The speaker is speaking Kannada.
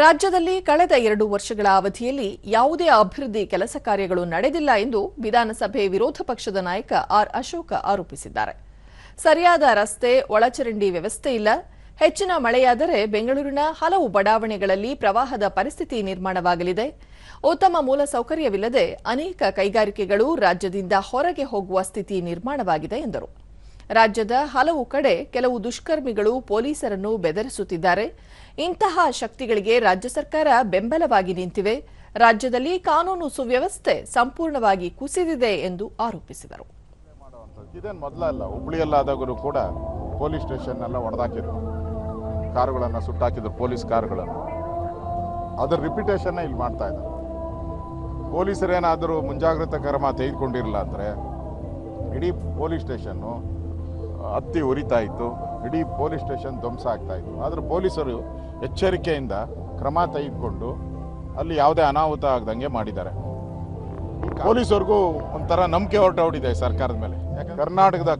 ರಾಜ್ಯದಲ್ಲಿ ಕಳೆದ ಎರಡು ವರ್ಷಗಳ ಅವಧಿಯಲ್ಲಿ ಯಾವುದೇ ಅಭಿವೃದ್ಧಿ ಕೆಲಸ ಕಾರ್ಯಗಳು ನಡೆದಿಲ್ಲ ಎಂದು ವಿಧಾನಸಭೆ ವಿರೋಧ ಪಕ್ಷದ ನಾಯಕ ಆರ್ ಅಶೋಕ ಆರೋಪಿಸಿದ್ದಾರೆ. ಸರಿಯಾದ ರಸ್ತೆ, ಒಳಚರಂಡಿ ವ್ಯವಸ್ಥೆ ಇಲ್ಲ. ಹೆಚ್ಚಿನ ಮಳೆಯಾದರೆ ಬೆಂಗಳೂರಿನ ಹಲವು ಬಡಾವಣೆಗಳಲ್ಲಿ ಪ್ರವಾಹದ ಪರಿಸ್ಥಿತಿ ನಿರ್ಮಾಣವಾಗಲಿದೆ. ಉತ್ತಮ ಮೂಲಸೌಕರ್ಯವಿಲ್ಲದೆ ಅನೇಕ ಕೈಗಾರಿಕೆಗಳು ರಾಜ್ಯದಿಂದ ಹೊರಗೆ ಹೋಗುವ ಸ್ಥಿತಿ ನಿರ್ಮಾಣವಾಗಿದೆ ಎಂದರು. ರಾಜ್ಯದ ಹಲವು ಕಡೆ ಕೆಲವು ದುಷ್ಕರ್ಮಿಗಳು ಪೊಲೀಸರನ್ನು ಬೆದರಿಸುತ್ತಿದ್ದಾರೆ. ಇಂತಹ ಶಕ್ತಿಗಳಿಗೆ ರಾಜ್ಯ ಸರ್ಕಾರ ಬೆಂಬಲವಾಗಿ ನಿಂತಿವೆ. ರಾಜ್ಯದಲ್ಲಿ ಕಾನೂನು ಸುವ್ಯವಸ್ಥೆ ಸಂಪೂರ್ಣವಾಗಿ ಕುಸಿದಿದೆ ಎಂದು ಆರೋಪಿಸಿದರು. ಇದೇನು ಮೊದಲಲ್ಲ ಹುಬ್ಳಿಯಲ್ಲಾದಾಗಲೂ ಕೂಡ ಪೊಲೀಸ್ ಸ್ಟೇಷನ್ ಎಲ್ಲ ಹೊಡೆದಾಕಿದ್ರು ಕಾರುಗಳನ್ನು ಸುಟ್ಟಾಕಿದ್ರು, ಪೊಲೀಸ್ ಕಾರುಗಳನ್ನು. ಅದರ ರಿಪಿಟೇಷನ್ನ ಇಲ್ಲಿ ಮಾಡ್ತಾ ಇದ್ದಾರೆ. ಪೊಲೀಸರೇನಾದರೂ ಮುಂಜಾಗ್ರತಾ ಕ್ರಮ ತೆಗೆದುಕೊಂಡಿರಲ್ಲ ಅಂದರೆ ಇಡೀ ಪೊಲೀಸ್ ಸ್ಟೇಷನ್ನು ಹತ್ತಿ ಉರಿತಾ ಇತ್ತು, ಇಡೀ ಪೊಲೀಸ್ ಸ್ಟೇಷನ್ ಧ್ವಂಸ ಆಗ್ತಾ ಇತ್ತು. ಆದರೆ ಪೊಲೀಸರು ಎಚ್ಚರಿಕೆಯಿಂದ ಕ್ರಮ ತೆಗೆದುಕೊಂಡು ಅಲ್ಲಿ ಯಾವುದೇ ಅನಾಹುತ ಆಗದಂಗೆ ಮಾಡಿದ್ದಾರೆ. ಪೊಲೀಸರಿಗೂ ಒಂಥರ ನಂಬಿಕೆ ಹೊರಟೋಡಿದೆ ಸರ್ಕಾರದ ಮೇಲೆ. ಕರ್ನಾಟಕದ